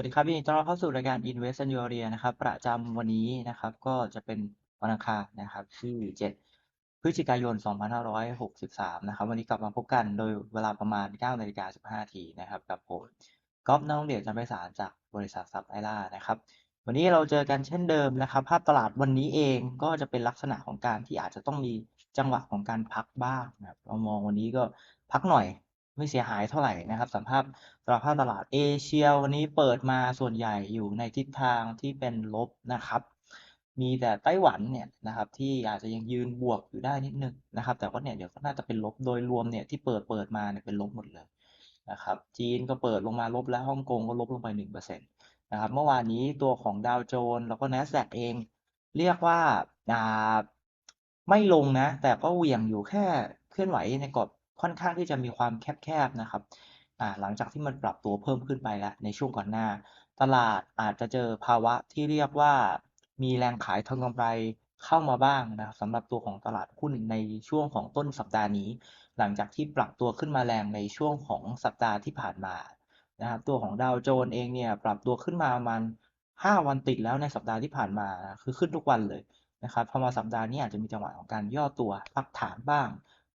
วัสดีครับยินดีต้อนรับเข้าสู่รายการ Invest in Your Area นะครับ ประจำวันนี้นะครับ ก็จะเป็นวันอังคารนะครับ ที่ 7 พฤศจิกายน 2563 นะครับ วันนี้กลับมาพบกันโดยเวลาประมาณ9นาฬิกา15นาทีนะครับ กับผมก๊อฟน้องเดียวจันไพศาลจากบริษัทซับไอล่านะครับ วันนี้เราเจอกันเช่นเดิมนะครับ ภาพตลาดวันนี้เองก็จะเป็นลักษณะของการที่อาจจะต้องมีจังหวะของการพักบ้างนะครับเรามองวันนี้ก็พักหน่อย ไม่เสียหายเท่าไหร่นะครับสัมภาพสำหรับภาพตลาดเอเชียวันนี้เปิดมาส่วนใหญ่อยู่ในทิศทางที่เป็นลบนะครับ มีแต่ไต้หวันเนี่ยนะครับที่อาจจะยังยืนบวกอยู่ได้นิดนึงนะครับ แต่ว่าเนี่ยเดี๋ยวก็น่าจะเป็นลบโดยรวมเนี่ยที่เปิดเปิดมาเนี่ยเป็นลบหมดเลยนะครับจีนก็เปิดลงมาลบแล้วฮ่องกงก็ลบลงไปหนึ่งเปอร์เซ็นต์นะครับเมื่อวานนี้ตัวของดาวโจนส์แล้วก็ NASDAQ เอง เรียกว่าอ่าไม่ลงนะ แต่ก็เหวี่ยงอยู่แค่เคลื่อนไหวในกรอบ ค่อนข้างที่จะมีความแคบๆนะครับหลังจากที่มันปรับตัวเพิ่มขึ้นไปแล้วในช่วงก่อนหน้า ตลาดอาจจะเจอภาวะที่เรียกว่า มีแรงขายทางกำไรเข้ามาบ้างนะครับสำหรับตัวของตลาดหุ้นในช่วงของต้นสัปดาห์นี้ หลังจากที่ปรับตัวขึ้นมาแรงในช่วงของสัปดาห์ที่ผ่านมานะครับตัวของดาวโจนส์เองเนี่ยปรับตัวขึ้นมาประมาณ5วันติดแล้วในสัปดาห์ที่ผ่านมาคือขึ้นทุกวันเลยนะครับพอมาสัปดาห์นี้อาจจะมีจังหวะของการย่อตัวพักฐานบ้าง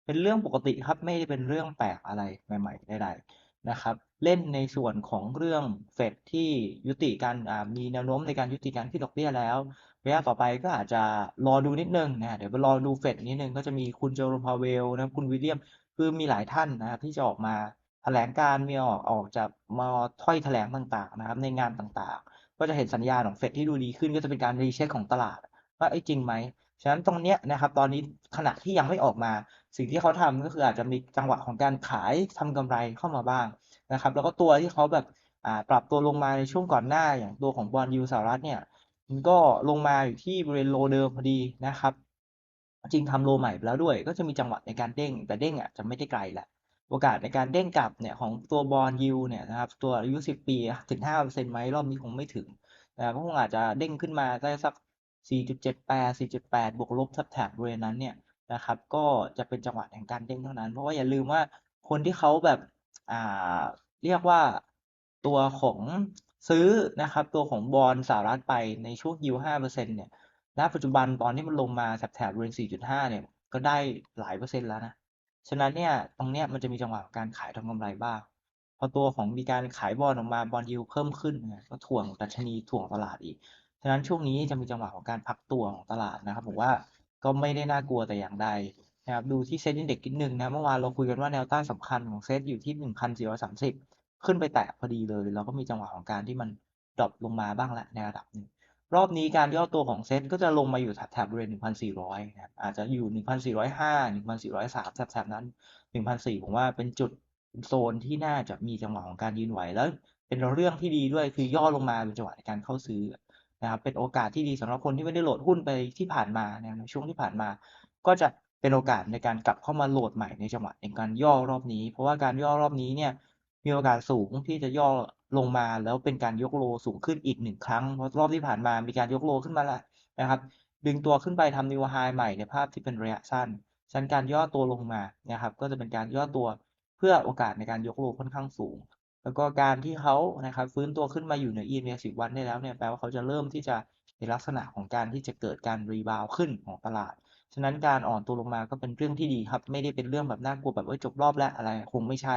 เป็นเรื่องปกติครับไม่ได้เป็นเรื่องแปลกอะไรใหม่ๆใดๆนะครับ เล่นในส่วนของเรื่องเฟดที่ยุติการมีแนวโน้มในการยุติการขึ้นดอกเบี้ยแล้วระยะต่อไปก็อาจจะรอดูนิดนึงนะเดี๋ยวไปรอดูเฟดนิดนึงก็จะมีคุณโจโรพาเวลนะคุณวิลเลียมคือมีหลายท่านนะครับที่จะออกมาแถลงการมีออกออกจากมาถ้อยแถลงต่างๆนะครับ ในงานต่างๆ ก็จะเห็นสัญญาณของเฟดที่ดูดีขึ้นก็จะเป็นการรีเช็คของตลาดว่าไอ้จริงไหม ฉะนั้นตรงเนี้ยนะครับ ตอนนี้ขณะที่ยังไม่ออกมา สิ่งที่เขาทำก็คืออาจจะมีจังหวะของการขายทำกำไรเข้ามาบ้างนะครับ แล้วก็ตัวที่เขาแบบปรับตัวลงมาในช่วงก่อนหน้าอย่างตัวของบอลยูสหรัฐเนี่ยมันก็ลงมาอยู่ที่บริเวณโลเดิมพอดีนะครับ จริงทำโลใหม่ไปแล้วด้วย ก็จะมีจังหวะในการเด้ง แต่เด้งอะจะไม่ได้ไกลแหละโอกาสในการเด้งกลับเนี่ยของตัวบอลยูเนี่ยนะครับตัวอายุ 10 ปีถึง5%ไหมรอบนี้คงไม่ถึงนะก็คงอาจจะเด้งขึ้นมาได้สัก 4.78 4.8 บวกลบทับแถบบริเวณนั้นเนี่ยนะครับ ก็จะเป็นจังหวะแห่งการเด้งเท่านั้น เพราะว่าอย่าลืมว่าคนที่เขาแบบอ่าเรียกว่าตัวของซื้อนะครับ ตัวของบอลสหรัฐไปในช่วงยิว5%เนี่ยณปัจจุบันตอนที่มันลงมาแถบแถบบริเวณ4.5 เนี่ยก็ได้หลายเปอร์เซ็นต์แล้วนะฉะนั้นเนี่ยตรงเนี้ยมันจะมีจังหวะการขายทำกำไรบ้างพอตัวของมีการขายบอลออกมาบอลยิวเพิ่มขึ้นก็ถ่วงดัชนีถ่วงตลาดอีก ฉะนั้นช่วงนี้จะมีจังหวะของการพักตัวของตลาดนะครับผมว่าก็ไม่ได้น่ากลัวแต่อย่างใดนะครับดูที่เซ็ตอินเด็กซ์นิดนึงนะเมื่อวานเราคุยกันว่าแนวต้านสำคัญของเซ็ตอยู่ที่1,430 ขึ้นไปแตะพอดีเลย แล้วก็มีจังหวะของการที่มันดรอปลงมาบ้างละในระดับหนึ่งรอบนี้การย่อตัวของเซ็ตก็จะลงมาอยู่แถบๆบริเวณ1,400นะครับอาจจะอยู่ 1,405 1,403แถบๆนั้น 1,400ผมว่าเป็นจุดโซนที่น่าจะมีจังหวะของการยืนไหวแล้ว เป็นเรื่องที่ดีด้วยคือย่อลงมาเป็นจังหวะในการเข้าซื้อ นะครับเป็นโอกาสที่ดีสำหรับคนที่ไม่ได้โหลดหุ้นไปที่ผ่านมาในช่วงที่ผ่านมา ก็จะเป็นโอกาสในการกลับเข้ามาโหลดใหม่ในจังหวะในการย่อรอบนี้ เพราะว่าการย่อรอบนี้เนี่ยมีโอกาสสูงที่จะย่อลงมาแล้วเป็นการยกโลสูงขึ้นอีกหนึ่งครั้งเพราะรอบที่ผ่านมามีการยกโลขึ้นมาแล้วนะครับ ดึงตัวขึ้นไปทำนิวไฮใหม่ในภาพที่เป็นระยะสั้นฉันการย่อตัวลงมานะครับ ก็จะเป็นการย่อตัวเพื่อโอกาสในการยกโลค่อนข้างสูง แล้วก็การที่เขานะครับฟื้นตัวขึ้นมาอยู่ใน EMA 10 วันได้แล้วเนี่ยแปลว่าเขาจะเริ่มที่จะในลักษณะของการที่จะเกิดการรีบาวขึ้นของตลาด ฉะนั้นการอ่อนตัวลงมาก็เป็นเรื่องที่ดีครับ ไม่ได้เป็นเรื่องแบบน่ากลัวแบบว่าจบรอบแล้วอะไรคงไม่ใช่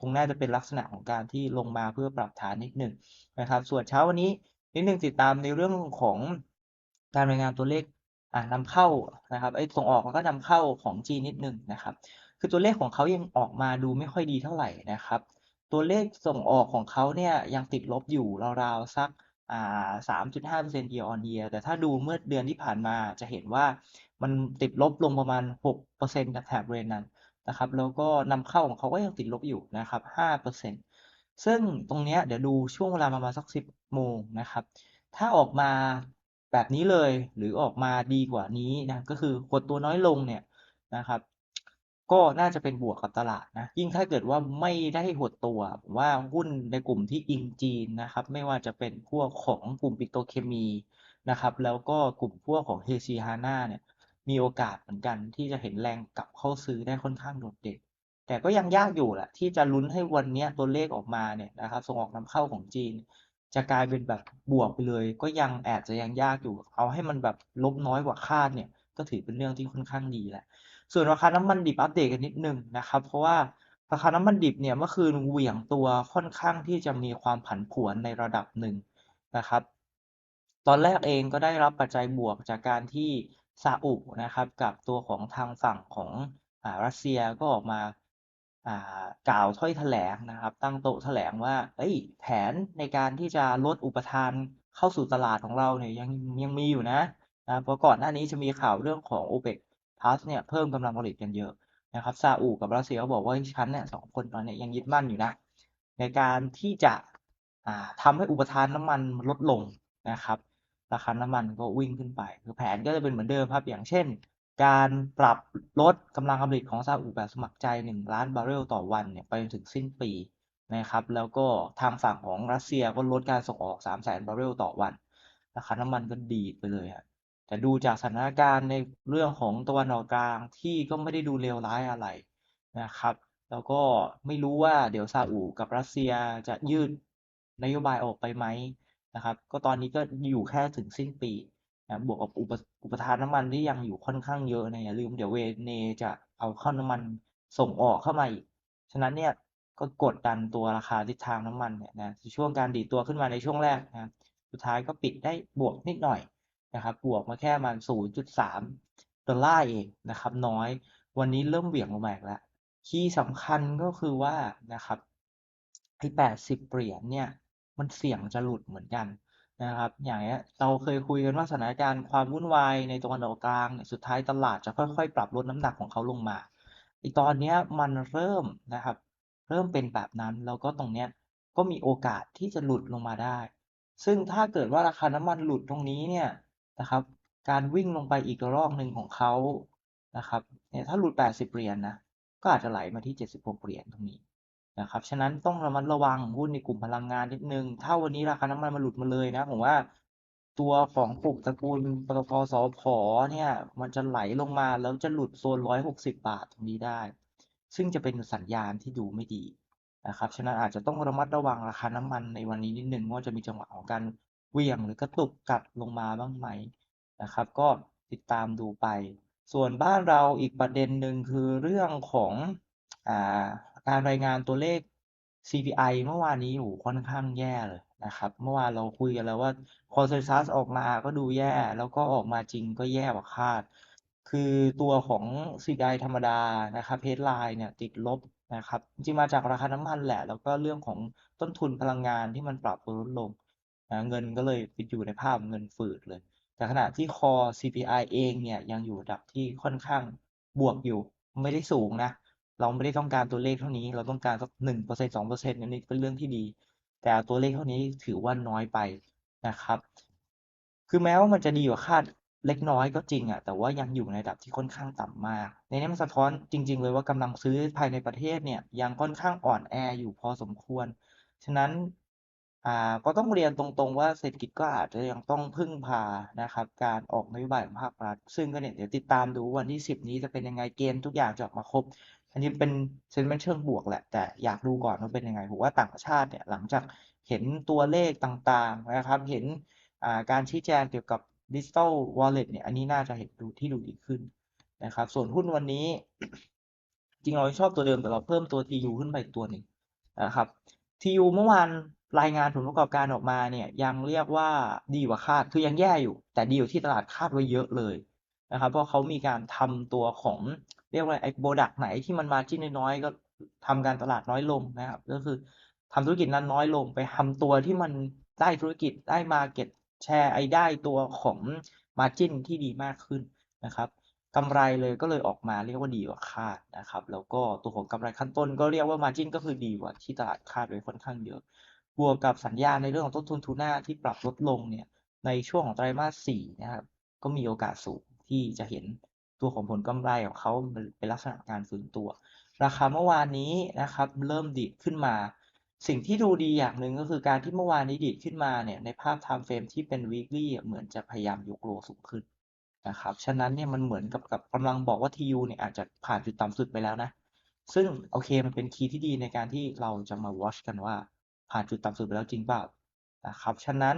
คงน่าจะเป็นลักษณะของการที่ลงมาเพื่อปรับฐานนิดหนึ่งนะครับ ส่วนเช้าวันนี้นิดหนึ่งติดตามในเรื่องของการรายงานตัวเลขอ่านำเข้านะครับไอ้ส่งออกแล้วก็นำเข้าของจีนนิดหนึ่งนะครับ คือตัวเลขของเขายังออกมาดูไม่ค่อยดีเท่าไหร่นะครับ ตัวเลขส่งออกของเขาเนี่ยยังติดลบอยู่ราวๆสักอ่าสามจุดห้าเปอร์เซ็นต์ year on year แต่ถ้าดูเมื่อเดือนที่ผ่านมาจะเห็นว่ามันติดลบลงประมาณหกเปอร์เซ็นต์แถบเรนนั้นนะครับแล้วก็นำเข้าของเขาก็ยังติดลบอยู่นะครับห้าเปอร์เซ็นต์ซึ่งตรงนี้เดี๋ยวดูช่วงเวลาประมาณสักสิบโมงนะครับ ถ้าออกมาแบบนี้เลยหรือออกมาดีกว่านี้นะก็คือหดตัวน้อยลงเนี่ยนะครับ ก็น่าจะเป็นบวกกับตลาดนะ ยิ่งถ้าเกิดว่าไม่ได้หดตัวผมว่าหุ้นในกลุ่มที่อิงจีนนะครับ ไม่ว่าจะเป็นพวกของกลุ่มปิโตเคมีนะครับ แล้วก็กลุ่มพวกของเฮซีฮาน่าเนี่ย มีโอกาสเหมือนกันที่จะเห็นแรงกลับเข้าซื้อได้ค่อนข้างโดดเด่นแต่ก็ยังยากอยู่แหละที่จะลุ้นให้วันนี้ตัวเลขออกมาเนี่ยนะครับ ส่งออกนำเข้าของจีน จะกลายเป็นแบบบวกไปเลย ก็ยังแอบจะยังยากอยู่ เอาให้มันแบบลบน้อยกว่าคาดเนี่ย ก็ถือเป็นเรื่องที่ค่อนข้างดีแหละ ส่วนราคาน้ำมันดิบอัปเดตกันนิดหนึ่งนะครับ เพราะว่าราคาน้ำมันดิบเนี่ยเมื่อคืนเหวี่ยงตัวค่อนข้างที่จะมีความผันผวนในระดับหนึ่งนะครับ ตอนแรกเองก็ได้รับปัจจัยบวกจากการที่ซาอุนะครับกับตัวของทางฝั่งของอรัสเซียก็ออกมากล่าวถ้อยแถลงนะครับ ตั้งโต๊ะแถลงว่าเอ้ยแผนในการที่จะลดอุปทานเข้าสู่ตลาดของเราเนี่ยยังยังมีอยู่นะนะเพราะก่อนหน้านี้จะมีข่าวเรื่องของ OPEC Plus เนี่ยเพิ่มกำลังผลิตกันเยอะนะครับซาอุกับรัสเซียก็บอกว่าฉันเนี่ยสองคนตอนนี้ยังยึดมั่นอยู่นะ ในการที่จะอ่าทำให้อุปทานน้ำมันลดลงนะครับราคาน้ำมันก็วิ่งขึ้นไป คือแผนก็จะเป็นเหมือนเดิมครับ อย่างเช่น การปรับลดกำลังการผลิตของซาอุแบบสมัครใจ 1 ล้านบาร์เรลต่อวันเนี่ยไปจนถึงสิ้นปีนะครับ แล้วก็ทางฝั่งของรัสเซียก็ลดการส่งออก 3 0 0 0 0 0 บาร์เรลต่อวัน ราคาน้ำมันก็ดีดไปเลยครับ แต่ดูจากสถานการณ์ในเรื่องของตะวันออกกลางที่ก็ไม่ได้ดูเลวร้ายอะไรนะครับ แล้วก็ไม่รู้ว่าเดี๋ยวซาอุกับรัสเซียจะยืดนโยบายออกไปไหมนะครับ ก็ตอนนี้ก็อยู่แค่ถึงสิ้นปีนะบวกกับอุปอุปทานน้ำมันที่ยังอยู่ค่อนข้างเยอะนะอย่าลืมเดี๋ยวเวเนจะเอาเข้าน้ำมันส่งออกเข้ามาอีก ฉะนั้นเนี่ยก็กดดันตัวราคาทิศทางน้ำมันเนี่ยนะช่วงการดีดตัวขึ้นมาในช่วงแรกนะสุดท้ายก็ปิดได้บวกนิดหน่อย นะครับบวกมาแค่ประมาณ0.3 ดอลลาร์เองนะครับ น้อย วันนี้เริ่มเหวี่ยงลงมาอีกแล้วคีย์สำคัญก็คือว่านะครับไอ้แปดสิบเหรียญเนี่ย มันเสี่ยงจะหลุดเหมือนกันนะครับ อย่างเงี้ยเราเคยคุยกันว่าสถานการณ์ความวุ่นวายในตะวันออกกลางสุดท้ายตลาดจะค่อยๆ ปรับลดน้ำหนักของเขาลงมาไอ้ตอนเนี้ยมันเริ่มนะครับ เริ่มเป็นแบบนั้นแล้วก็ตรงเนี้ยก็มีโอกาสที่จะหลุดลงมาได้ ซึ่งถ้าเกิดว่าราคาน้ำมันหลุดตรงนี้เนี่ย นะครับ การวิ่งลงไปอีกระลอกหนึ่งของเขานะครับเนี่ยถ้าหลุด 80 เหรียญนะก็อาจจะไหลมาที่ 76 เหรียญตรงนี้นะครับฉะนั้นต้องระมัดระวังหุ้นในกลุ่มพลังงานนิดนึง ถ้าวันนี้ราคาน้ำมันมันหลุดมาเลยนะผมว่าตัวของกลุ่มตระกูลปตทสพเนี่ย มันจะไหลลงมาแล้วจะหลุดโซน 160 บาทตรงนี้ได้ ซึ่งจะเป็นสัญญาณที่ดูไม่ดีนะครับ ฉะนั้นอาจจะต้องระมัดระวังราคาน้ำมันในวันนี้นิดนึงว่าจะมีจังหวะของการ เหวี่ยงหรือกระตุกกลับลงมาบ้างไหมนะครับ ก็ติดตามดูไป ส่วนบ้านเราอีกประเด็นหนึ่งคือเรื่องของอาการรายงานตัวเลข CPI เมื่อวานนี้อยู่ค่อนข้างแย่เลยนะครับ เมื่อวานเราคุยกันแล้วว่า consensus ออกมาก็ดูแย่ แล้วก็ออกมาจริงก็แย่กว่าคาด คือตัวของ CPI ธรรมดานะครับ headline เนี่ยติดลบนะครับ จริงมาจากราคาน้ำมันแหละ แล้วก็เรื่องของต้นทุนพลังงานที่มันปรับตัวลดลง นะเงินก็เลยไปอยู่ในภาพเงินฝืดเลย แต่ขณะที่ core CPI เองเนี่ยยังอยู่ระดับที่ค่อนข้างบวกอยู่ไม่ได้สูงนะ เราไม่ได้ต้องการตัวเลขเท่านี้ เราต้องการสักหนึ่งเปอร์เซ็นสองเปอร์เซ็นต์อันนี้เป็นเรื่องที่ดี แต่ตัวเลขเท่านี้ถือว่าน้อยไปนะครับ คือแม้ว่ามันจะดีกว่าคาดเล็กน้อยก็จริงอะ แต่ว่ายังอยู่ในระดับที่ค่อนข้างต่ำมาก ในนี้มันสะท้อนจริง ๆ เลยว่ากำลังซื้อภายในประเทศเนี่ยยังค่อนข้างอ่อนแออยู่พอสมควร ฉะนั้น อ่าก็ต้องเรียนตรงๆว่าเศรษฐกิจก็อาจจะยังต้องพึ่งพานะครับ การออกนโยบายของภาครัฐ ซึ่งก็เนี่ยเดี๋ยวติดตามดูวันที่สิบนี้จะเป็นยังไงเกณฑ์ทุกอย่างจะออกมาครบ อันนี้เป็นเซน t ม m นเชิงบวกแหละ แต่อยากดูก่อนว่าเป็นยังไงผมว่าต่างชาติเนี่ยหลังจากเห็นตัวเลขต่างๆนะครับ เห็นอ่าการชี้แจงเกี่ยวกับดิจิ t a ลวอลเล็ตเนี่ยอันนี้น่าจะเห็นดูที่ดูดีขึ้นนะครับ ส่วนหุ้นวันนี้ จริงเราชอบตัวเดิมแต่เราเพิ่มตัว TU ขึ้นไปตัวหนึ่งนะครับ TU เมื่อวาน รายงานผลประกอบการออกมาเนี่ยยังเรียกว่าดีกว่าคาดคือยังแย่อยู่ แต่ดีอยู่ที่ตลาดคาดไว้เยอะเลยนะครับเพราะเขามีการทำตัวของเรียกว่าไอ้โปรดักไหนที่มันมาจิ้นน้อยๆก็ทำการตลาดน้อยลงนะครับ ก็คือทำธุรกิจนั้นน้อยลงไปทำตัวที่มันได้ธุรกิจได้มาเก็ตแชร์ไอ้ได้ตัวของมาจิ้นที่ดีมากขึ้นนะครับกำไรเลยก็เลยออกมาเรียกว่าดีกว่าคาดนะครับ แล้วก็ตัวของกำไรขั้นต้นก็เรียกว่ามาจิ้นก็คือดีกว่าที่ตลาดคาดไว้ค่อนข้างเยอะ บวกกับสัญญาณในเรื่องของต้นทุนทูน่าที่ปรับลดลงเนี่ยในช่วงของไตรมาสสี่นะครับ ก็มีโอกาสสูงที่จะเห็นตัวของผลกำไรของเขาเป็นลักษณะการฟื้นตัว ราคาเมื่อวานนี้นะครับ เริ่มดีดขึ้นมา สิ่งที่ดูดีอย่างหนึ่งก็คือการที่เมื่อวานนี้ดีดขึ้นมาเนี่ยในภาพ time frame ที่เป็น weekly เหมือนจะพยายามยกโลสูงขึ้นนะครับ ฉะนั้นเนี่ยมันเหมือนกับกับกำลังบอกว่า TU เนี่ยอาจจะผ่านจุดต่ำสุดไปแล้วนะ ซึ่งโอเคมันเป็นคีย์ที่ดีในการที่เราจะมา watch กันว่า ผ่านจุดต่ำสุดไปแล้วจริงเปล่านะครับ ฉะนั้น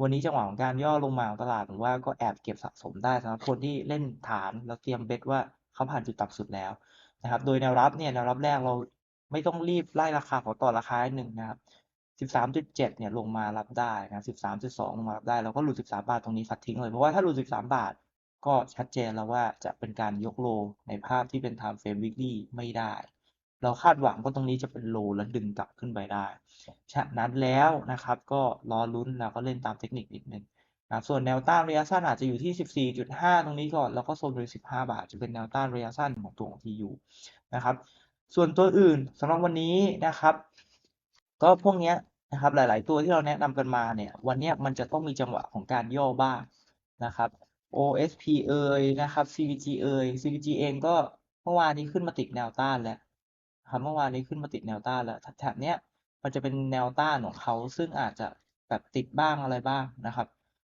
วันนี้จังหวะของการย่อลงมาของตลาดผมว่าก็แอบเก็บสะสมได้สำหรับคนที่เล่นฐานแล้วเตรียมเบ็ตว่าเขาผ่านจุดต่ำสุดแล้วนะครับ โดยแนวรับเนี่ยแนวรับแรกเราไม่ต้องรีบไล่ราคาขอต่อราคาหนึ่งนะครับ13.7เนี่ยลงมารับได้นะ13.2ลงมารับได้แล้วก็หลุด 13 บาทตรงนี้สัดทิ้งเลยเพราะว่าถ้าหลุด 13 บาทก็ชัดเจนแล้วว่าจะเป็นการยกโลในภาพที่เป็น time frame weekly ไม่ได้ เราคาดหวังว่าตรงนี้จะเป็นโลแล้วดึงกลับขึ้นไปได้ ฉะนั้นแล้วนะครับก็รอลุ้นแล้วก็เล่นตามเทคนิคนิดนึงนะส่วนแนวต้านระยะสั้นอาจจะอยู่ที่ 14.5 ตรงนี้ก่อน แล้วก็โซนบริ15 บาท จะเป็นแนวต้านระยะสั้นของตัวของ TU นะครับ ส่วนตัวอื่นสำหรับวันนี้นะครับ ก็พวกเนี้ยนะครับหลาย ๆ ตัวที่เราแนะนำกันมาเนี่ย วันนี้มันจะต้องมีจังหวะของการย่อบ้างนะครับ OSP เอยนะครับ CVG เอย CVG เองก็เมื่อวานนี้ขึ้นมาติดแนวต้านแล้ว ครับเมื่อวานนี้ขึ้นมาติดแนวต้านแล้วแถบเนี้ยมันจะเป็นแนวต้านของเขาซึ่งอาจจะแบบติดบ้างอะไรบ้างนะครับ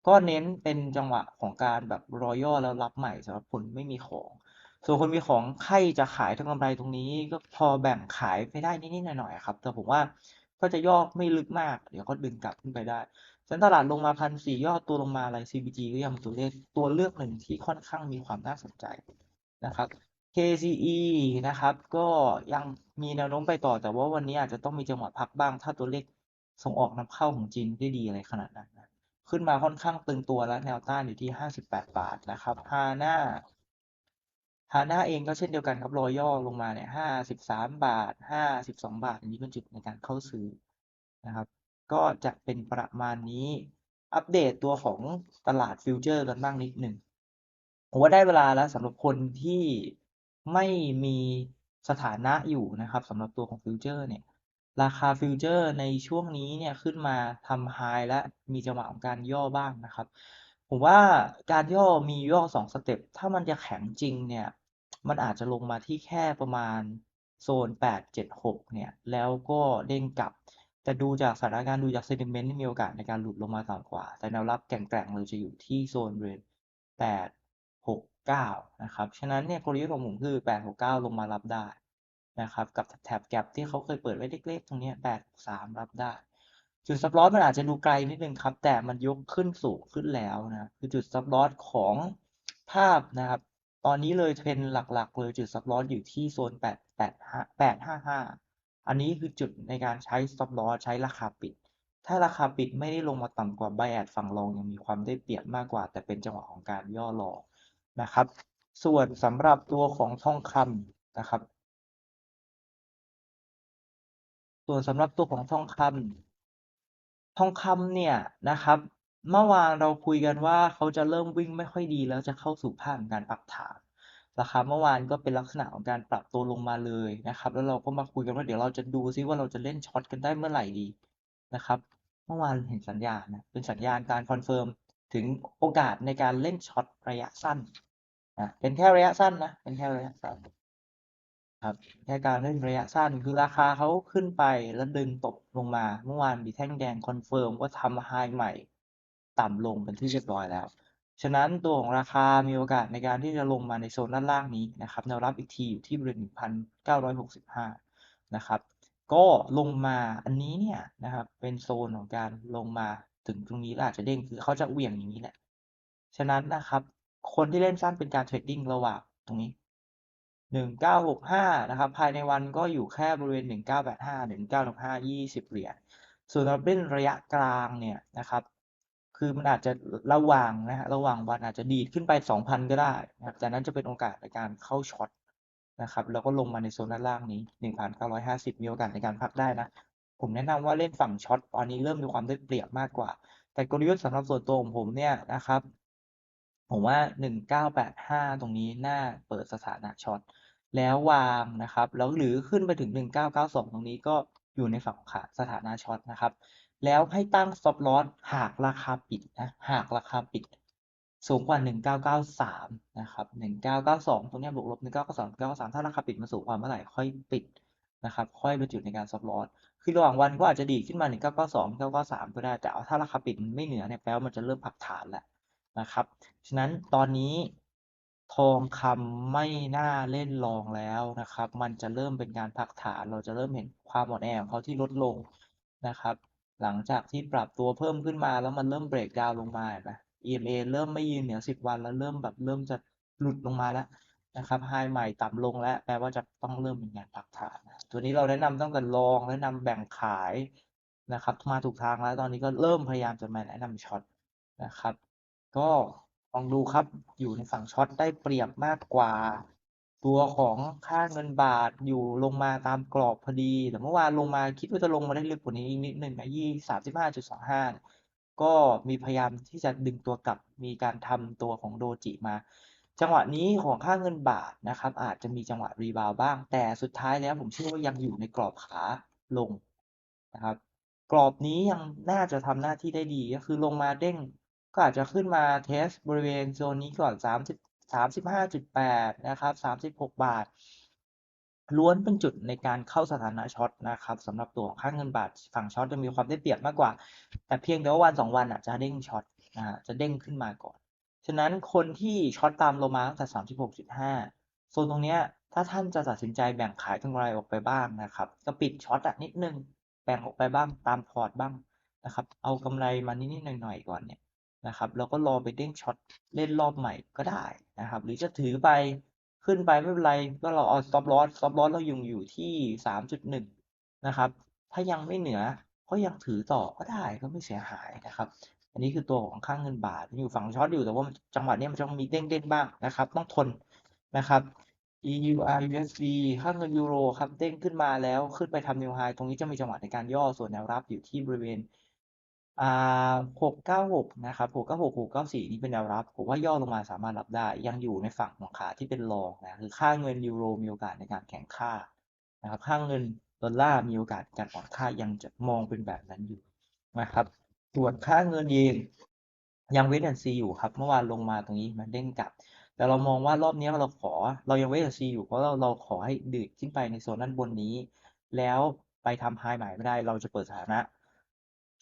ก็เน้นเป็นจังหวะของการแบบรอย่อแล้วรับใหม่สำหรับคนไม่มีของ ส่วนคนมีของใครจะขายทั้งกำไรตรงนี้ ก็พอแบ่งขายไปได้นิดๆหน่อยๆครับ แต่ผมว่าก็จะย่อไม่ลึกมาก เดี๋ยวก็ดึงกลับขึ้นไปได้ฉันตลาดลงมาพันสี่ย่อตัวลงมาอะไร CBG ก็ยังตัวเลขตัวเลือกหนึ่งที่ค่อนข้างมีความน่าสนใจนะครับ KCE นะครับ ก็ยังมีแนวโน้มไปต่อ แต่ว่าวันนี้อาจจะต้องมีจังหวะพักบ้าง ถ้าตัวเลขส่งออกนำเข้าของจีนได้ดีอะไรขนาดนั้นนะขึ้นมาค่อนข้างตึงตัวแล้วแนวต้านอยู่ที่ 58 บาทนะครับฮาน่าฮาน่าเองก็เช่นเดียวกันครับรอยย่อลงมาเนี่ย 53 บาท 52 บาท อันนี้เป็นจุดในการเข้าซื้อนะครับ ก็จะเป็นประมาณนี้อัปเดตตัวของตลาดฟิวเจอร์กันบ้างนิดหนึ่งผมว่าได้เวลาแล้วสำหรับคนที่ ไม่มีสถานะอยู่นะครับสำหรับตัวของฟิวเจอร์เนี่ย ราคาฟิวเจอร์ในช่วงนี้เนี่ยขึ้นมาทำไฮและมีจังหวะของการย่อบ้างนะครับ ผมว่าการย่อมีย่อสองสเต็ปถ้ามันจะแข็งจริงเนี่ย มันอาจจะลงมาที่แค่ประมาณโซน 876 เนี่ย แล้วก็เด้งกลับ แต่ดูจากสถานการณ์ดูจากเซนิเมนต์มีโอกาสในการหลุดลงมาต่ำกว่า แต่แนวรับแกร่งๆเลยจะอยู่ที่โซนบริเวณ 869นะครับฉะนั้นเนี่ยกลยุทธ์ของผมคือ 869 ลงมารับได้นะครับกับแถบแกปที่เขาเคยเปิดไว้เล็กๆ ตรงนี้863 รับได้ จุดซับลอสมันอาจจะดูไกลนิดนึงครับ แต่มันยกขึ้นสูงขึ้นแล้วนะคือจุดซับลอสของภาพนะครับ ตอนนี้เลยเทรนหลักๆ เลยจุดซับลอสอยู่ที่โซน885 855 อันนี้คือจุดในการใช้ซับลอสใช้ราคาปิดถ้าราคาปิดไม่ได้ลงมาต่ำกว่าไบแอดฝั่งรองยังมีความได้เปรียบมากกว่า แต่เป็นจังหวะของการย่อรอ นะครับ ส่วนสำหรับตัวของทองคำนะครับ ส่วนสำหรับตัวของทองคำทองคำเนี่ยนะครับ เมื่อวานเราคุยกันว่าเขาจะเริ่มวิ่งไม่ค่อยดีแล้วจะเข้าสู่ภาคของการปรับฐานราคาเมื่อวานก็เป็นลักษณะของการปรับตัวลงมาเลยนะครับ แล้วเราก็มาคุยกันว่าเดี๋ยวเราจะดูซิว่าเราจะเล่นช็อตกันได้เมื่อไหร่ดีนะครับ เมื่อวานเห็นสัญญาณนะเป็นสัญญาณการคอนเฟิร์มถึงโอกาสในการเล่นช็อตระยะสั้น นะเป็นแค่ระยะสั้นนะ เป็นแค่ระยะสั้นครับแค่การเล่นระยะสั้นคือราคาเขาขึ้นไปแล้วดึงตกลงมา เมื่อวานมีแท่งแดงคอนเฟิร์มว่าทำไฮใหม่ ต่ำลงเป็นที่เรียบร้อยแล้ว ฉะนั้นตัวของราคามีโอกาสในการที่จะลงมาในโซนด้านล่างนี้นะครับแนวรับอีกทีอยู่ที่บริเวณ1,965 นะครับ ก็ลงมาอันนี้เนี่ยนะครับเป็นโซนของการลงมาถึงตรงนี้แล้วอาจจะเด้งคือเขาจะเหวี่ยงอย่างนี้แหละ ฉะนั้นนะครับ คนที่เล่นสั้นเป็นการเทรดดิ้งระหว่างตรงนี้หนึ่งเก้าหกห้านะครับ ภายในวันก็อยู่แค่บริเวณหนึ่งเก้าแปดห้าหนึ่งเหกห้ายี่สิบเหรียญ ส่วนเราเล่นระยะกลางเนี่ยนะครับ คือมันอาจจะระหว่างนะฮะ ระหว่างวันอาจจะดีดขึ้นไปสองพันก็ได้นะครับแต่นั้นจะเป็นโอกาสในการเข้าช็อตนะครับแล้วก็ลงมาในโซนด้านล่างนี้หนึ่งพันเก้าร้อยห้าสิบมีโอกาสในการพักได้นะ ผมแนะนำว่าเล่นฝั่งช็อตตอนนี้เริ่มมีความได้เปรียบมากกว่า แต่กลยุทธ์สำหรับส่วนตัวของผมเนี่ยนะครับ ผมว่าหนึ่งเก้าแปดห้าตรงนี้น่าเปิดสถานะช็อต แล้ววางนะครับ แล้วหรือขึ้นไปถึง 1992 ตรงนี้ก็อยู่ในฝั่งขาสถานะช็อตนะครับ แล้วให้ตั้ง stop loss หากราคาปิดนะ หากราคาปิด สูงกว่า 1993 นะครับ 1992 ตรงนี้บวกลบ 1992 1993 ถ้าราคาปิดมันสูงกว่าเมื่อไหร่ค่อยปิดนะครับ ค่อยเป็นจุดในการ stop loss คือระหว่างวันก็อาจจะดีขึ้นมา 1992 1993 ก็ได้ แต่ถ้าราคาปิดมันไม่เหนือเนี่ยแปลว่ามันจะเริ่มพักฐานแล้ว นะครับ ฉะนั้นตอนนี้ทองคำไม่น่าเล่นรองแล้วนะครับ มันจะเริ่มเป็นการพักฐาน เราจะเริ่มเห็นความอ่อนแอของเขาที่ลดลงนะครับ หลังจากที่ปรับตัวเพิ่มขึ้นมาแล้วมันเริ่มเบรกดาวน์ลงมาเห็นไหม EMA เริ่มไม่ยืนเหนือ10วันแล้วเริ่มแบบเริ่มจะหลุดลงมาแล้วนะครับไฮใหม่ต่ำลงแล้วแปลว่าจะต้องเริ่มเป็นงานพักฐาน ตัวนี้เราแนะนำตั้งแต่ลองแนะนำแบ่งขายนะครับ มาถูกทางแล้วตอนนี้ก็เริ่มพยายามจะมาแนะนำช็อตนะครับ ก็ลองดูครับ อยู่ในฝั่งช็อตได้เปรียบมากกว่า ตัวของค่าเงินบาทอยู่ลงมาตามกรอบพอดี แต่เมื่อวานลงมาคิดว่าจะลงมาได้ลึกกว่านี้อีกนิดหนึ่งนะยี่สามสิบห้าจุดสองห้าก็มีพยายามที่จะดึงตัวกลับ มีการทำตัวของโดจิมา จังหวะนี้ของค่าเงินบาทนะครับ อาจจะมีจังหวะรีบาวบ้าง แต่สุดท้ายแล้วผมเชื่อว่ายังอยู่ในกรอบขาลงนะครับ กรอบนี้ยังน่าจะทำหน้าที่ได้ดีก็คือลงมาเด้ง ก็อาจจะขึ้นมาเทสบริเวณโซนนี้ก่อนสามสิบสามสิบห้าจุดแปดนะครับสามสิบหกบาท ล้วนเป็นจุดในการเข้าสถานะช็อตนะครับสำหรับตัวของค่าเงินบาทฝั่งช็อตจะมีความได้เปรียบมากกว่า แต่เพียงแต่ว่าวันสองวันอะจะเด้งช็อตนะฮะจะเด้งขึ้นมาก่อน ฉะนั้นคนที่ช็อตตามลงมาตั้งแต่สามสิบหกจุดห้าโซนตรงเนี้ยถ้าท่านจะตัดสินใจแบ่งขายกำไรออกไปบ้างนะครับก็ปิดช็อตอะนิดนึงแบ่งออกไปบ้างตามพอร์ตบ้างนะครับ เอากำไรมานิดๆหน่อยๆก่อนเนี่ย นะครับ แล้วก็รอไปเด้งช็อตเล่นรอบใหม่ก็ได้นะครับ หรือจะถือไปขึ้นไปไม่เป็นไร ก็เราเอา stop loss stop loss เรายังอยู่ที่สามจุดหนึ่งนะครับ ถ้ายังไม่เหนือก็ยังถือต่อก็ได้ก็ไม่เสียหายนะครับ อันนี้คือตัวของค่างเงินบาทมันอยู่ฝั่งช็อตอยู่แต่ว่าจังหวะนี้มันจะมีเด้งเด้งบ้างนะครับ ต้องทนนะครับ EUR USD ค่าเงินยูโรครับเด้งขึ้นมาแล้วขึ้นไปทำนิวไฮตรงนี้จะมีจังหวะในการย่อส่วนแนวรับอยู่ที่บริเวณ อ่าหกเก้าหกนะครับหกเก้าหกหกเก้าสี่นี่เป็นแนวรับ ผมว่าย่อลงมาสามารถรับได้ ยังอยู่ในฝั่งของขาที่เป็นรองนะ คือค่าเงินยูโรมีโอกาสในการแข่งค่านะครับ ค่าเงินดอลลาร์มีโอกาสการอ่อนค่ายังจะมองเป็นแบบนั้นอยู่นะครับส่วนค่าเงินเยนยังเวทแอนซีอยู่ครับ เมื่อวานลงมาตรงนี้มันเด้งกลับ แต่เรามองว่ารอบนี้เราขอ เรายังเวทแอนซีอยู่เพราะเราเราขอให้ดืดขึ้นไปในโซนด้านบนนี้ แล้วไปทำไฮใหม่ไม่ได้ เราจะเปิดสถานะ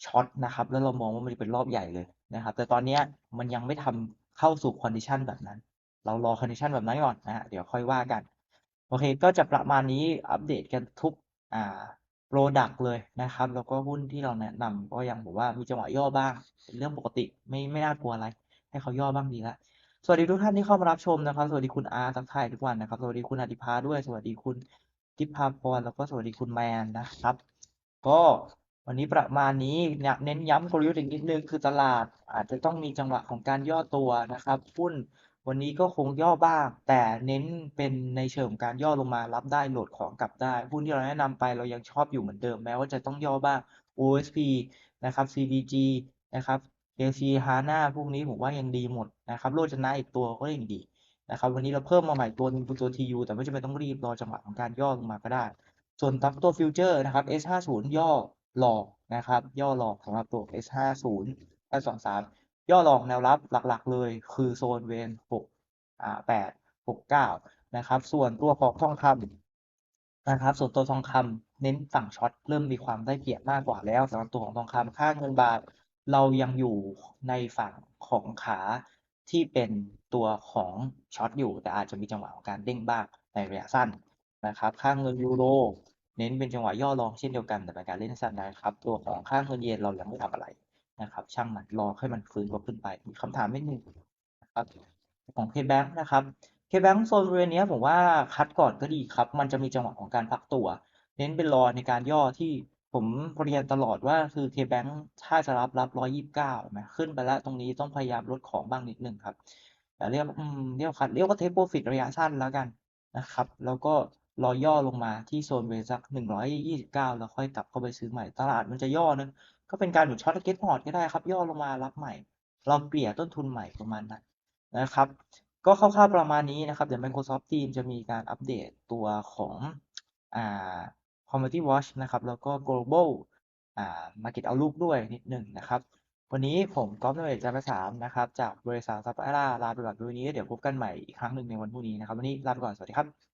ช็อตนะครับ แล้วเรามองว่ามันจะเป็นรอบใหญ่เลยนะครับ แต่ตอนเนี้ยมันยังไม่ทำเข้าสู่คอนดิชันแบบนั้น เรารอคอนดิชันแบบนั้นก่อนนะฮะเดี๋ยวค่อยว่ากัน โอเค ก็จะประมาณนี้อัปเดตกันทุกอ่าโปรดักต์เลยนะครับ แล้วก็หุ้นที่เราแนะนำก็ยังบอกว่ามีจังหวะย่อบ้าง เป็นเรื่องปกติไม่ไม่น่ากลัวอะไร ให้เขาย่อบ้างดีละสวัสดีทุกท่านที่เข้ามารับชมนะครับ สวัสดีคุณอาทักทายทุกวันนะครับ สวัสดีคุณอดิภาด้วย สวัสดีคุณทิพาพรแล้วก็สวัสดีคุณแมนนะครับ ก็ วันนี้ประมาณนี้เนี่ยเน้นย้ำกลยุทธ์อีกนิดนึงคือตลาดอาจจะต้องมีจังหวะของการย่อตัวนะครับหุ้นวันนี้ก็คงย่อบ้าง แต่เน้นเป็นในเชิงของการย่อลงมารับได้โหลดของกลับได้หุ้นที่เราแนะนำไปเรายังชอบอยู่เหมือนเดิมแม้ว่าจะต้องย่อบ้าง OSP นะครับ CBG นะครับ KC HANA พวกนี้ผมว่ายังดีหมดนะครับโรจนะอีกตัวก็ยังดีนะครับวันนี้เราเพิ่มมาใหม่ตัวนึงเป็นตัว TU แต่ไม่จำเป็นต้องรีบรอจังหวะของการย่อลงมาก็ได้ ส่วนตัวฟิวเจอร์นะครับ S50 ย่อ หลอกนะครับ ย่อหลอกสำหรับตัว S50 523 ย่อหลอกแนวรับหลักๆ เลย คือโซนเวน6อ่า8 6 9 นะครับ ส่วนตัวของทองคำนะครับ ส่วนตัวทองคำเน้นฝั่งช็อตเริ่มมีความได้เปรียบมากกว่าแล้วสำหรับตัวของทองคำค่าเงินบาท เรายังอยู่ในฝั่งของขาที่เป็นตัวของช็อตอยู่ แต่อาจจะมีจังหวะของการเด้งบ้างในระยะสั้นนะครับ ค่าเงินยูโร เน้นเป็นจังหวะย่อลงเช่นเดียวกันแต่เป็นการเล่นสั้นนะครับ ตัวของค่าเงินเยนเรายังไม่ทำอะไรนะครับ ช่างมันรอให้มันฟื้นตัวขึ้นไปมีคำถามนิดนึงนะครับของ KBank นะครับ KBank โซนบริเวณนี้ผมว่าคัดก่อนก็ดีครับ มันจะมีจังหวะของการพักตัว เน้นเป็นรอในการย่อที่ผมเรียนตลอดว่าคือ KBank ถ้าจะรับรับร้อยยี่สิบเก้านะขึ้นไปแล้วตรงนี้ต้องพยายามลดของบ้างนิดนึงครับเรียกเรียกคัดเรียกว่าเทคโปรฟิตระยะสั้นแล้วกันนะครับ แล้วก็ รอย่อลงมาที่โซนเวสักหนึ่งร้อยยี่สิบเก้าแล้วค่อยกลับเข้าไปซื้อใหม่ ตลาดมันจะย่อนะก็เป็นการหนุนช็อตเก็ตพอร์ตก็ได้ครับ ย่อลงมารับใหม่ เราเกลี่ยต้นทุนใหม่ประมาณนั้นนะครับ ก็คร่าวๆประมาณนี้นะครับ เดี๋ยว Microsoft Teams จะมีการอัปเดตตัวของอ่า Commodity Watch นะครับ แล้วก็ Global อ่า Market Outlook ด้วยนิดหนึ่งนะครับ วันนี้ผมก๊อฟนเวทจันทร์สามนะครับ จากบริษัทซัพพลายลาไปก่อนวันนี้ เดี๋ยวพบกันใหม่อีกครั้งหนึ่งในวันพรุ่งนี้นะครับ วันนี้ลาไปก่อน สวัสดีครับ